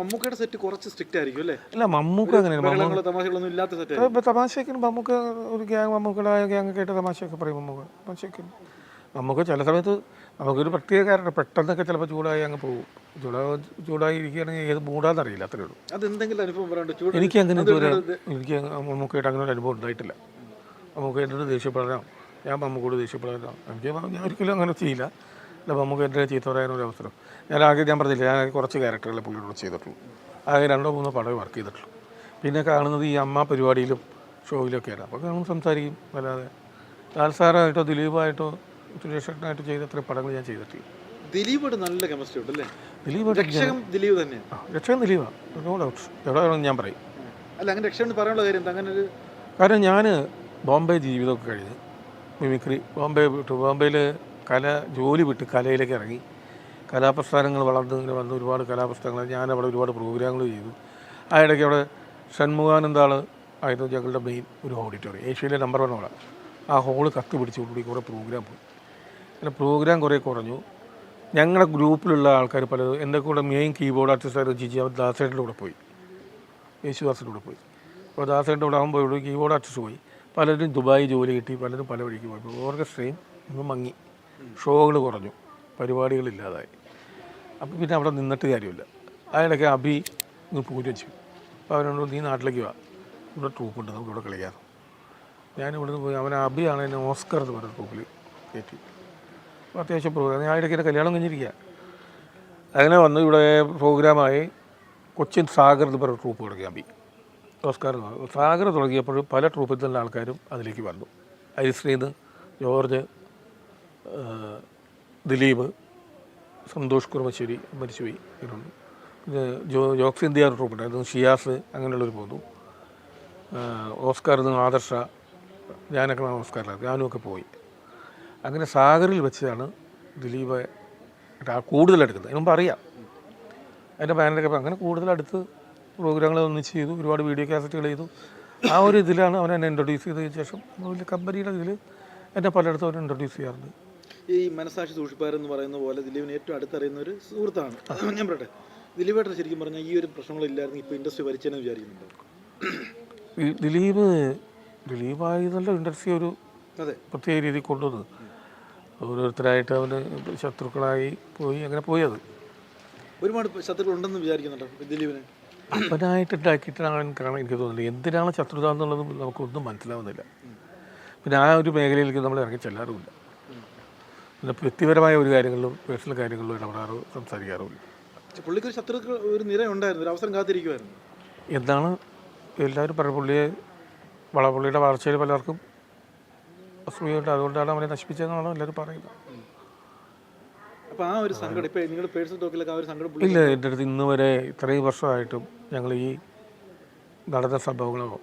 മമ്മൂക്കയുടെ സെറ്റ് കുറച്ച് സ്ട്രിക്റ്റ് ആയിരിക്കും അല്ലേ? അല്ല മമ്മൂക്ക അങ്ങനെയാണ് തമാശകളൊന്നും ഇല്ലാത്ത സെറ്റ് തമാശയ്ക്ക് മമ്മൂക്ക ഒരു ഗ്യാങ് മമ്മൂക്കയുടെ ഗ്യാങ് കേട്ട തമാശയൊക്കെ പറയും മമ്മൂക്ക. തമാശയ്ക്ക്. മമ്മൂക്ക ചില സമയത്ത് നമുക്കൊരു പ്രത്യേക കാരണം പെട്ടെന്നൊക്കെ ചിലപ്പോൾ ചൂടായി അങ്ങ് പോകും. ചൂടാ ചൂടായി ഇരിക്കുകയാണെങ്കിൽ ഏത് മൂടാന്നറിയില്ല അത്രേ ഉള്ളൂ. അത് എന്തെങ്കിലും അനുഭവം പറയാണ്ട് ചൂട് എനിക്ക് അങ്ങനെ ഇതുവരെ എനിക്ക് മമ്മൂക്കയുടെ അങ്ങനെ ഒരു അനുഭവം ഉണ്ടായിട്ടില്ല. മമ്മൂക്ക എന്നോട് ദേഷ്യപ്പെടാം ഞാൻ മമ്മൂക്കോട് ദേഷ്യപ്പെടാം എനിക്ക് ഞാൻ ഒരിക്കലും അങ്ങനെ ചെയ്യില്ല. അല്ല നമുക്ക് എന്റെ ചീത്ത പറയാനൊരു അവസരം. ഞാൻ ആകെ ഞാൻ പറഞ്ഞില്ല ഞാൻ കുറച്ച് ക്യാരക്ടറുകളെ പുള്ളിയോട് ചെയ്തിട്ടുള്ളൂ. ആകെ രണ്ടോ മൂന്നോ പടമേ വർക്ക് ചെയ്തിട്ടുള്ളൂ. പിന്നെ കാണുന്നത് ഈ അമ്മ പരിപാടിയിലും ഷോയിലൊക്കെയാണ് അപ്പോൾ നമ്മൾ സംസാരിക്കും അല്ലാതെ ലാൽ സാറായിട്ടോ ദിലീപായിട്ടോ സുരേഷനായിട്ട് ചെയ്ത അത്രയും പടങ്ങൾ ഞാൻ ചെയ്തിട്ടില്ല. നല്ല കെമിസ്ട്രി ഉണ്ടല്ലേ? ദിലീപ് ദിലീപ് തന്നെയാണ് ദിലീപാണ് നോ ഡൗട്ട്സ് എവിടെ വേണമെങ്കിലും ഞാൻ പറയും. അല്ല അങ്ങനെ രക്ഷകൻ പറയാനുള്ള കാര്യം അങ്ങനെ ഒരു കാരണം ഞാൻ ബോംബെ ജീവിതമൊക്കെ കഴിഞ്ഞ് മിമിക്രി ബോംബെ ബോംബെയിൽ കല ജോലി വിട്ട് കലയിലേക്ക് ഇറങ്ങി. കലാപ്രസ്ഥാനങ്ങൾ വളർന്നു ഇങ്ങനെ വന്ന് ഒരുപാട് കലാപ്രസ്ഥാനങ്ങൾ. ഞാൻ അവിടെ ഒരുപാട് പ്രോഗ്രാമുകൾ ചെയ്തു. ആ ഇടയ്ക്ക് അവിടെ ഷൺമുഖാനന്ദാൾ ആയിരുന്നു ഞങ്ങളുടെ മെയിൻ ഒരു ഓഡിറ്റോറിയം ഏഷ്യയിലെ നമ്പർ വൺ ഹോളാണ് ആ ഹോൾ കത്തി പിടിച്ചുകൊണ്ടുകൂടി കുറേ പ്രോഗ്രാം പോയി. അങ്ങനെ പ്രോഗ്രാം കുറേ കുറഞ്ഞു. ഞങ്ങളുടെ ഗ്രൂപ്പിലുള്ള ആൾക്കാർ പലരും എന്റെ കൂടെ മെയിൻ കീബോർഡ് ആർട്ടിസ്റ്റായിരുന്നു ജിജി അവർ ദാസേട്ടന്റെ കൂടെ പോയി. യേശുദാസിന്റെ കൂടെ പോയി. അപ്പോൾ ദാസേട്ടന്റെ കൂടെ ആകുമ്പോൾ കീബോർഡ് ആർട്ടിസ്റ്റ് പോയി. പലരും ദുബായി ജോലി കിട്ടി പലരും പല വഴിക്ക് പോയി. ഓർക്കസ്ട്രയും ഒന്ന് മങ്ങി. ഷോകൾ കുറഞ്ഞു. പരിപാടികളില്ലാതായി. അപ്പം പിന്നെ അവിടെ നിന്നിട്ട് കാര്യമില്ല. അതിനൊക്കെ അഭി ഇന്ന് പൂജ വെച്ചു അപ്പോൾ അവനോട് നീ നാട്ടിലേക്ക് വാ. ഇവിടെ ട്രൂപ്പുണ്ട്. നമുക്ക് ഇവിടെ കളിക്കാം. ഞാൻ ഇവിടുന്ന് പോയി. അവൻ അബിയാണ് എന്നെ ഓസ്കർ എന്ന് പറഞ്ഞ ട്രൂപ്പിൽ കയറ്റി. അപ്പോൾ അത്യാവശ്യം പ്രോഗ്രാം ഞാൻ ഇടയ്ക്ക് എന്റെ കല്യാണം കഴിഞ്ഞിരിക്കുക അങ്ങനെ വന്ന്. ഇവിടെ പ്രോഗ്രാമായി കൊച്ചിൻ സാഗർ എന്ന് പറഞ്ഞ ട്രൂപ്പ് തുടങ്ങി അബി ഓസ്കാർ എന്ന് പറഞ്ഞു സാഗർ തുടങ്ങിയപ്പോഴും പല ട്രൂപ്പിൽ തന്നെ ആൾക്കാരും അതിലേക്ക് വന്നു. ഐശ്രീന്ന് ജോർജ് ദിലീപ് സന്തോഷ് കുർമശ്ശേരി മരിച്ചുപോയി. ഇവരുണ്ട് പിന്നെ ജോ ജോക്സ് ഇന്ത്യ ഉണ്ടായിരുന്നു. ഷിയാസ് അങ്ങനെയുള്ളവർ പോന്നു. ഓസ്കാർ നിന്ന് ആദർശ ഞാനൊക്കെ ഓസ്കാറിലാണ് ഞാനും ഒക്കെ പോയി. അങ്ങനെ സാഗറിൽ വെച്ചാണ് ദിലീപ് കൂടുതലെടുക്കുന്നത് അതിന് അറിയാം. അതിന്റെ ബാനറൊക്കെ അങ്ങനെ കൂടുതലടുത്ത് പ്രോഗ്രാമുകൾ ഒന്നിച്ച് ചെയ്തു. ഒരുപാട് വീഡിയോ കാസറ്റുകൾ ചെയ്തു. ആ ഒരു ഇതിലാണ് അവൻ എന്നെ ഇൻട്രൊഡ്യൂസ് ചെയ്തതിന് ശേഷം വലിയ കമ്പനിയുടെ ഇതിൽ എന്നെ പലയിടത്തും അവൻ ഇൻട്രൊഡ്യൂസ് ചെയ്യാറുണ്ട്. ഈ മനസാക്ഷി സൂക്ഷിപ്പാരെന്ന് പറയുന്ന പോലെ ദിലീപിന് ഏറ്റവും അടുത്തറിയുന്ന ഒരു സുഹൃത്താണ്. ഞാൻ പറയട്ടെ. ദിലീപേട്ടൻ ശരിക്കും പറഞ്ഞാൽ ഈ ഒരു പ്രശ്നങ്ങളില്ലായിരുന്നു ഇപ്പോൾ ഇൻഡസ്ട്രി വരിച്ചെന്ന് വിചാരിക്കുന്നുണ്ടോ? ദിലീപ് ദിലീപ് ദിലീപായതല്ല ഇൻഡസ്ട്രി ഒരു അതെ. പ്രത്യേക രീതിയിൽ കൊണ്ടുവന്നത്. ഓരോരുത്തരായിട്ട് അവന് ശത്രുക്കളായി പോയി അങ്ങനെ പോയത്. ഒരുപാട് ശത്രുക്കൾ ഉണ്ടെന്ന് വിചാരിക്കുന്നുണ്ടോ ദിലീപിന്? അവനായിട്ട് ഉണ്ടാക്കിയിട്ടാണ് കാരണം എനിക്ക് തോന്നുന്നില്ല. എന്തിനാണ് ശത്രുത എന്നുള്ളത് നമുക്കൊന്നും മനസ്സിലാവുന്നില്ല. പിന്നെ ആ ഒരു മേഖലയിലേക്ക് നമ്മൾ ഇറങ്ങി ചെല്ലാറുമില്ല. പിന്നെ വ്യക്തിപരമായ ഒരു കാര്യങ്ങളിലും പേഴ്സണൽ കാര്യങ്ങളിലും ഇടപെടാറ് സംസാരിക്കാറുമില്ല. പുള്ളിക്കൊരു പുള്ളിക്ക് ഒരു ശത്രുക്കൾ ഒരു നിര ഉണ്ടായിരുന്നു ഒരു അവസരം കാത്തിരിക്കുമായിരുന്നു എന്താണ്? എല്ലാവരും പറയുന്നത് പുള്ളിയെ വള പുള്ളിയുടെ വളർച്ചയിൽ പലർക്കും അസൂയുണ്ട്. അതുകൊണ്ടാണ് അവനെ നശിപ്പിച്ചതെന്നാണ് എല്ലാവരും പറയുന്നത്. ഇല്ല എന്റെ അടുത്ത് ഇന്ന് വരെ ഇത്രയും വർഷമായിട്ടും ഞങ്ങൾ ഈ നടന്ന സംഭവങ്ങളോ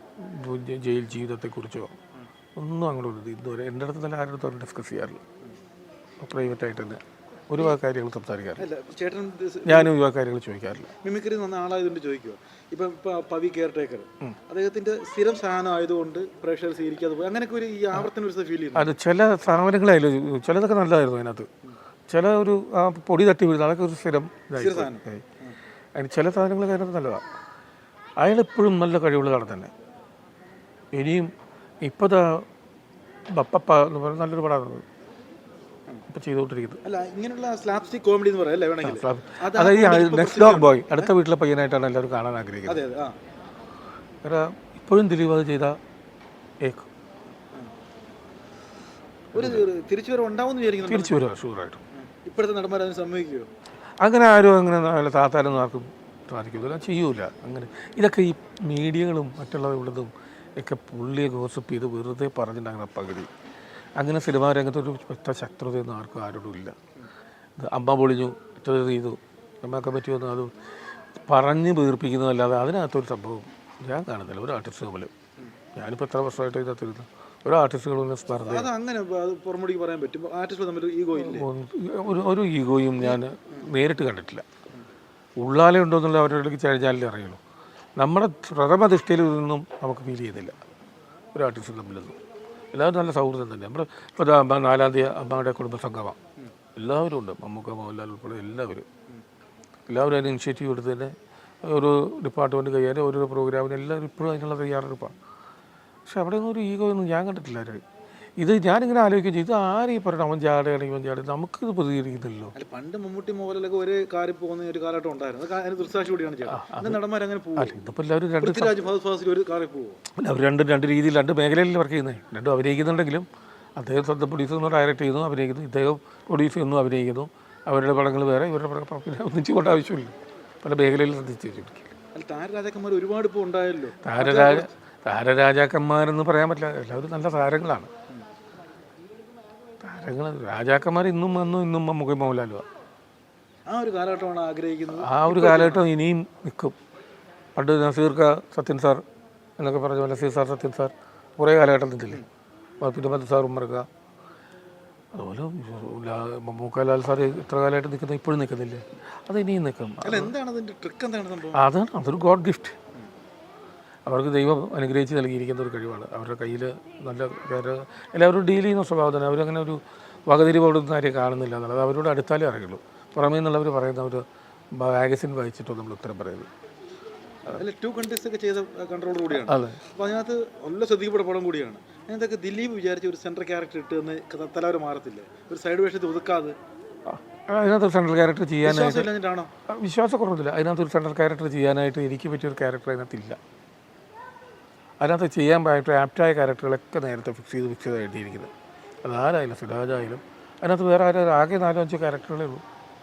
ജയിൽ ജീവിതത്തെക്കുറിച്ചോ ഒന്നും അങ്ങോട്ട് ഇന്ന് വരെ എന്റെ അടുത്ത് തന്നെ ആരുടെ ഡിസ്കസ് ചെയ്യാറില്ല. പ്രൈവറ്റായിട്ട് തന്നെ ഒരുപാട് കാര്യങ്ങൾ സംസാരിക്കാറില്ല. അല്ല ചേട്ടൻ ഞാനും ഒരുപാട് കാര്യങ്ങൾ ചോദിക്കാറില്ല. മിമിക്രി നന്ന ആളായതുകൊണ്ട് ചോദിക്കുക ഇപ്പം ഇപ്പം പവി കെയർ ടേക്കർ അദ്ദേഹത്തിന്റെ സ്ഥിരം സാധനം ആയതുകൊണ്ട് പ്രേക്ഷകർ സ്വീകരിക്കാതെ പോയി. അങ്ങനെയൊക്കെ ഒരു ഈ ആവർത്തന ഒരു ഫീൽ ചെയ്യുന്നു അത് ചില സ്ഥാപനങ്ങളായാലും ചിലതൊക്കെ നല്ലതായിരുന്നു അതിനകത്ത്. ചില ഒരു ആ പൊടി തട്ടി വീഴുന്ന അതൊക്കെ ഒരു സ്ഥിരം ഇതായി പോയി. അതിന് ചില സാധനങ്ങൾ അതിനകത്ത് നല്ലതാണ് അയാൾ എപ്പോഴും നല്ല കഴിവുള്ളതാണ് തന്നെ. ഇനിയും ഇപ്പോഴത്തെ ബപ്പപ്പ എന്ന് പറയുന്ന നല്ലൊരു പടമാണ് ഇപ്പം ചെയ്തുകൊണ്ടിരിക്കുന്നത് അല്ല ഇങ്ങനെയുള്ള സ്ലാപ്സ്റ്റിക് കോമഡി എന്ന് പറയല്ലേ അല്ലേ വേണമെങ്കിൽ. അത് അതായത് നെക്സ്റ്റ് ഡോഗ് ബോയ് അടുത്ത വീട്ടിലെ പയ്യനായിട്ടാണ് എല്ലാവരും കാണാൻ ആഗ്രഹിക്കുന്നത്. കാരണം ഇപ്പോഴും ദിലീപ് അത് ചെയ്ത ഏക്ക്. ഒരു തിരിച്ചു വരവ് ഉണ്ടാവുമെന്ന് വിചാരിക്കുന്നു. തിരിച്ചു വരിക ഷുവറായിട്ടും ഇപ്പോഴത്തെ നടന്മാർ അതിന് സമ്മതിക്കുമോ അങ്ങനെ ആരും അങ്ങനെ നല്ല താത്താരൊന്നും ആർക്കും സാധിക്കില്ല ചെയ്യൂല. അങ്ങനെ ഇതൊക്കെ ഈ മീഡിയകളും മറ്റുള്ളവരുള്ളതും ഒക്കെ പുള്ളിയെ ഗോസിപ്പ് ചെയ്ത് വെറുതെ പറഞ്ഞിട്ടുണ്ടാകുന്ന പകുതി. അങ്ങനെ സിനിമാ രംഗത്ത് ഒരു ഒറ്റ ശത്രുതയൊന്നും ആർക്കും ആരോടും ഇല്ല. ഇത് അമ്മ പൊളിഞ്ഞു മറ്റത് ചെയ്തു. അമ്മയൊക്കെ പറ്റിയൊന്നും അത് പറഞ്ഞ് വീർപ്പിക്കുന്നതല്ലാതെ അതിനകത്തൊരു സംഭവം ഞാൻ കാണുന്നില്ല. ഒരു ആർട്ടിസ്റ്റ് തമ്മിൽ ഞാനിപ്പോൾ എത്ര വർഷമായിട്ട് ഇതിനകത്തിരുന്നു ഒരു ആർട്ടിസ്റ്റുകളും സ്പർദ്ധ അങ്ങനെ പുറമുടിക്ക് പറയാൻ പറ്റും. തമ്മിൽ ഈഗോ ഇല്ല? ഒരു ഒരു ഈഗോയും ഞാൻ നേരിട്ട് കണ്ടിട്ടില്ല. ഉള്ളാലേ ഉണ്ടോ എന്നുള്ള അവരുടെ ചഴിഞ്ഞാലേ അറിയുള്ളൂ. നമ്മുടെ പ്രഥമ ദൃഷ്ടിയിൽ ഇതൊന്നും നമുക്ക് ഫീൽ ചെയ്യുന്നില്ല ഒരു ആർട്ടിസ്റ്റ് തമ്മിലൊന്നും. എല്ലാവരും നല്ല സൗഹൃദം തന്നെ. നമ്മൾ ഇപ്പോൾ നാലാം തീയതി അമ്മയുടെ കുടുംബസംഗമം എല്ലാവരും ഉണ്ട്. മമ്മൂക്ക മോഹൻലാൽ ഉൾപ്പെടെ എല്ലാവരും. എല്ലാവരും അതിന് ഇനിഷ്യേറ്റീവ് എടുത്ത് തന്നെ ഒരു ഡിപ്പാർട്ട്മെന്റ് കൈകാര്യം ഓരോ പ്രോഗ്രാമിന് എല്ലാവരും ഇപ്പോഴും അതിനുള്ള തയ്യാറെടുപ്പാണ്. പക്ഷെ അവിടെ ഒരു ഈഗോ ഒന്നും ഞാൻ കണ്ടിട്ടില്ല ആരും ഇത് ഞാനിങ്ങനെ ആലോചിക്കുകയും ചെയ്തു. ആരും ഈ പറഞ്ഞു അവൻ ചാടുകയാണെങ്കിൽ അവൻ ചാടുക നമുക്കിത് പ്രതികരിക്കുന്നില്ലല്ലോ അല്ല പണ്ട് മമ്മൂട്ടി മോഹൻലാലൊക്കെ ഒരു കാറിൽ പോകുന്ന ഒരു കാലഘട്ടം ഉണ്ടായിരുന്നു. അത് അതിന് കൂടിയാണ് നടന്മാർ അങ്ങനെ പോകും ഇതിപ്പോൾ എല്ലാവരും രണ്ട് ഒരു കാറിൽ പോകും അല്ല അവർ രണ്ട് രണ്ട് രീതിയിൽ രണ്ട് മേഖലയിൽ വർക്ക് ചെയ്യുന്നത് രണ്ടും അഭിനയിക്കുന്നുണ്ടെങ്കിലും അദ്ദേഹം സ്വന്തം പ്രൊഡ്യൂസർ ഡയറക്റ്റ് ചെയ്യുന്നു അഭിനയിക്കുന്നു. ഇദ്ദേഹം പ്രൊഡ്യൂസ് ചെയ്യുന്നു അഭിനയിക്കുന്നു. അവരുടെ പടങ്ങൾ വേറെ ഇവരുടെ പിന്നെ ഒന്നിച്ചു കൊണ്ട് ആവശ്യമില്ല. പല മേഖലയിൽ ശ്രദ്ധിച്ചു വെച്ചിരിക്കും താരരാജാക്കന്മാർ ഒരുപാട് ഇപ്പോൾ ഉണ്ടായല്ലോ. താരരാജ താരരാജാക്കന്മാരെന്ന് പറയാൻ പറ്റില്ല. എല്ലാവരും നല്ല താരങ്ങളാണ്. താരങ്ങൾ രാജാക്കന്മാർ ഇന്നും വന്നു ഇന്നും മമ്മൂക്കി മോഹൻലാലുമാണ് ആ ഒരു കാലഘട്ടമാണ് ആഗ്രഹിക്കുന്നത്. ആ ഒരു കാലഘട്ടം ഇനിയും നിൽക്കും. പണ്ട് നസീർക്ക സത്യൻ സാർ എന്നൊക്കെ പറഞ്ഞ പോലെ നസീർ സാർ സത്യൻ സാർ കുറേ കാലഘട്ടം നിന്നില്ലേ ആ പിന്നെ സാർ ഉമ്മർക്ക അതുപോലെ മൂക്കാലാൽ സാർ ഇത്ര കാലമായിട്ട് നിൽക്കുന്ന ഇപ്പോഴും നിൽക്കുന്നില്ലേ? അത് ഇനിയും നിൽക്കും അതാണ് അതൊരു ഗോഡ് ഗിഫ്റ്റ്. അവർക്ക് ദൈവം അനുഗ്രഹിച്ച് നൽകിയിരിക്കുന്ന ഒരു കഴിവാണ്. അവരുടെ കയ്യിൽ നല്ല എല്ലാവരും ഡീൽ ചെയ്യുന്ന സ്വഭാവം തന്നെ. അവരങ്ങനെ ഒരു വകതിരിവോടൊന്നും ആരെയും കാണുന്നില്ല എന്നുള്ളത് അവരോട് അടുത്താലേ അറിയുള്ളൂ. പുറമേ നിന്നുള്ളവർ പറയുന്ന ഒരു മാഗസിൻ വായിച്ചിട്ടോ നമ്മൾ ഉത്തരം പറയുന്നത് ടു കൺട്രീസ് ഒക്കെ ചെയ്ത കൺട്രോൾ കൂടിയാണ്. അപ്പോൾ അതിനകത്ത് നല്ല ശ്രദ്ധിക്കപ്പെട്ട പടം കൂടിയാണ്. അതിനകത്തൊക്കെ ദിലീപ് വിചാരിച്ച ഒരു സെൻട്രൽ ക്യാരക്ടർ ഇട്ട് എന്ന് തലവരെ മാറത്തില്ലേ? ഒരു സൈഡ് വേഷത്തിൽ ഒതുക്കാതെ. അതിനകത്ത് സെൻട്രൽ ക്യാരക്ടർ ചെയ്യാനായിട്ട് വിശ്വാസക്കുറവില്ല. അതിനകത്ത് ഒരു സെൻട്രൽ ക്യാരക്ടർ ചെയ്യാനായിട്ട് എനിക്ക് പറ്റിയൊരു ക്യാരക്ടർ അതിനകത്തില്ല. അതിനകത്ത് ചെയ്യാൻ പറ്റിയ ആപ്റ്റായ ക്യാരക്ടറുകളൊക്കെ നേരത്തെ ഫിക്സ് ചെയ്ത് ഫിക്സ് ചെയ്ത് എഴുതിയിരിക്കുന്നത്. അതാരായാലും സുരാജായാലും അതിനകത്ത് വേറെ ആരും ആകെ നാലോ അഞ്ചോ ക്യാരക്ടറുകളേ ഉള്ളൂ.